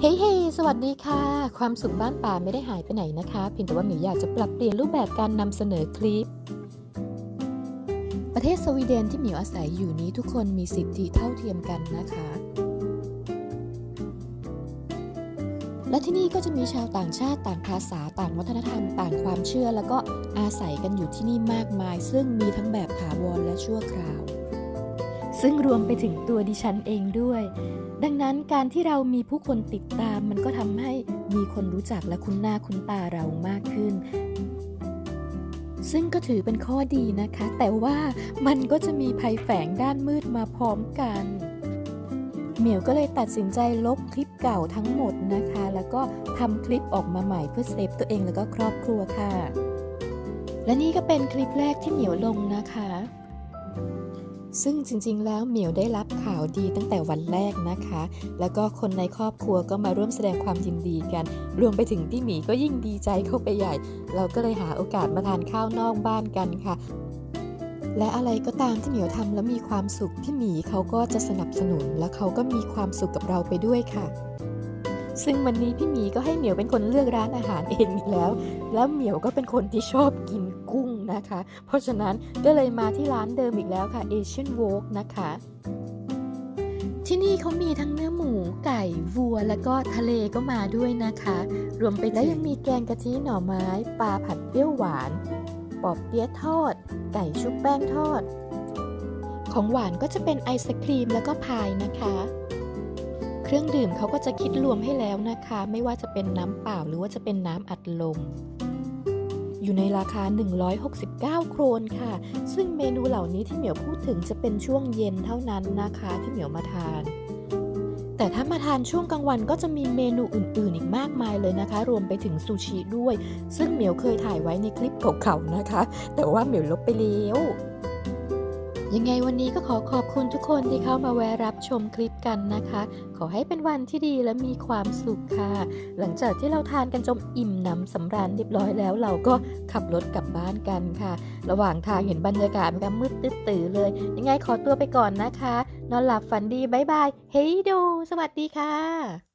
เฮ้ยเสวัสดีค่ะ ความสุขบ้านป่าไม่ได้หายไปไหนนะคะ เพียงแต่ว่าหมิวอยากจะปรับเปลี่ยนรูปแบบการนำเสนอคลิป ประเทศสวีเดนที่หมิวอาศัยอยู่นี้ทุกคนมีสิทธิเท่าเทียมกันนะคะ และที่นี่ก็จะมีชาวต่างชาติต่างภาษาต่างวัฒนธรรม ต่างความเชื่อ แล้วก็อาศัยกันอยู่ที่นี่มากมาย ซึ่งมีทั้งแบบถาวรและชั่วคราว ซึ่งรวมไปถึงตัวดิฉันเองด้วย ดังนั้นการที่เรามีผู้คนติดตามมันก็ทำให้มีคนรู้จักและคุ้นหน้าคุ้นตาเรามากขึ้น ซึ่งก็ถือเป็นข้อดีนะคะ แต่ว่ามันก็จะมีภัยแฝงด้านมืดมาพร้อมกันเหมียวก็เลยตัดสินใจลบคลิปเก่าทั้งหมดนะคะ แล้วก็ทำคลิปออกมาใหม่เพื่อเซฟตัวเองแล้วก็ครอบครัวค่ะ และนี่ก็เป็นคลิปแรกที่เหมียวลงนะคะ ซึ่งจริงๆ แล้วเหมียวได้รับข่าวดีตั้งแต่วันแรกนะคะ แล้วก็คนในครอบครัวก็มาร่วมแสดงความยินดีกัน รวมไปถึงพี่หมีก็ยิ่งดีใจเข้าไปใหญ่ เราก็เลยหาโอกาสมาทานข้าวนอกบ้านกันค่ะ และอะไรก็ตามที่เหมียวทำแล้วมีความสุขพี่หมีเขาก็จะสนับสนุน และเขาก็มีความสุขกับเราไปด้วยค่ะ ซึ่งวันนี้พี่หมีก็ให้เหมียวเป็นคนเลือกร้านอาหารเองอีกแล้ว แล้วเหมียวก็เป็นคนที่ชอบกินกุ้งนะคะ เพราะฉะนั้นก็เลยมาที่ร้านเดิมอีกแล้วค่ะ Asian Wok นะคะ ที่นี่เขามีทั้งเนื้อหมู ไก่วัวแล้วก็ทะเลก็มาด้วยนะคะ รวมไปแล้วยังมีแกงกะทิหน่อไม้ปลาผัดเปรี้ยวหวานปอบเปี๊ยะทอด ไก่ชุบแป้งทอด ของหวานก็จะเป็นไอศครีมแล้วก็พายนะคะ เครื่องดื่มเขาก็จะคิดรวมให้แล้วนะคะ ไม่ว่าจะเป็นน้ำเปล่าหรือว่าจะเป็นน้ำอัดลม อยู่ในราคา 169 โครนค่ะ ซึ่งเมนูเหล่านี้ที่เหมียวพูดถึงจะเป็นช่วงเย็นเท่านั้นนะคะที่เหมียวมาทานแต่ถ้ามาทานช่วงกลางวันก็จะมีเมนูอื่น ๆ อีกมากมายเลยนะคะ รวมไปถึงซูชิด้วย ซึ่งเหมียวเคยถ่ายไว้ในคลิปเก่าๆนะคะ แต่ว่าเหมียวลบไปแล้ว ยังไงวันนี้ก็ขอขอบคุณทุกคนที่เข้ามาแวะรับชมคลิปกันนะคะ ขอให้เป็นวันที่ดีและมีความสุขค่ะ หลังจากที่เราทานกันจมอิ่มหนำสำราญเรียบร้อยแล้ว เราก็ขับรถกลับบ้านกันค่ะ ระหว่างทางเห็นบรรยากาศมันก็มืดตื้อเลย ยังไงขอตัวไปก่อนนะคะ นอนหลับฝันดีบายบาย เฮ้ยดู สวัสดีค่ะ